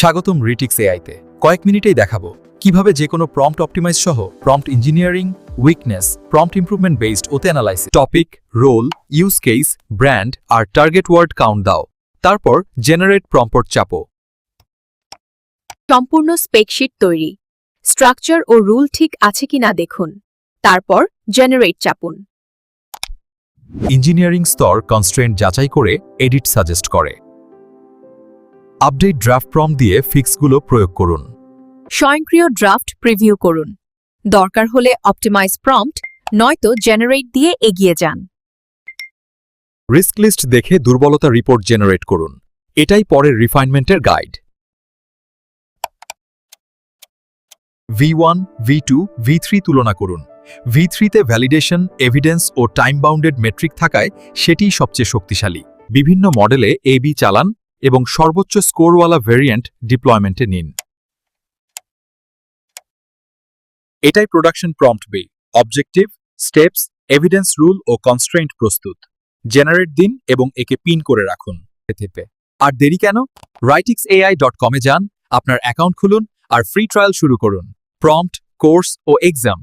স্বাগতম রিটিক্স এআইতে। কয়েক মিনিটেই দেখাবো। কীভাবে যে কোনো প্রম্পট অপটিমাইজ সহ prompt engineering weakness prompt improvement based ওতে analysis topic role use case brand আর টার্গেট ওয়ার্ড কাউন্ট দাও। তারপর জেনারেট প্রম্পট চাপো। সম্পূর্ণ স্পেকশিট তৈরি। স্ট্রাকচার ও রুল ঠিক আছে কিনা দেখুন। তারপর জেনারেট চাপুন। ইঞ্জিনিয়ারিং স্তর কনস্ট্রেন্ট যাচাই করে এডিট সাজেস্ট করে। আপডেট ড্রাফট প্রম দিয়ে ফিক্সগুলো প্রয়োগ করুন। স্বয়ংক্রিয় ড্রাফট প্রিভিউ করুন। দরকার হলে অপটিমাইজ প্রম্পট নয়তো জেনারেট দিয়ে এগিয়ে যান। রিস্ক লিস্ট দেখে দুর্বলতা রিপোর্ট জেনারেট করুন। এটাই পরের রিফাইনমেন্টের guide. V one V two V three তুলনা করুন। ভি থ্রিতে ভ্যালিডেশন এভিডেন্স ও টাইম বাউন্ডেড মেট্রিক থাকায় সেটিই সবচেয়ে শক্তিশালী। বিভিন্ন মডেলে এ বি চালান এবং সর্বোচ্চ স্কোরওয়ালা ভেরিয়েন্ট ডিপ্লয়মেন্টে নিন। এটাই প্রোডাকশন প্রম্পট বে অবজেক্টিভ স্টেপস এভিডেন্স রুল ও কনস্ট্রেন্ট প্রস্তুত। জেনারেট দিন এবং একে পিন করে রাখুন। আর দেরি কেন? রাইটিক্স এআই ডট কমে যান, আপনার অ্যাকাউন্ট খুলুন আর ফ্রি ট্রায়াল শুরু করুন। প্রম্পট কোর্স ও এক্সাম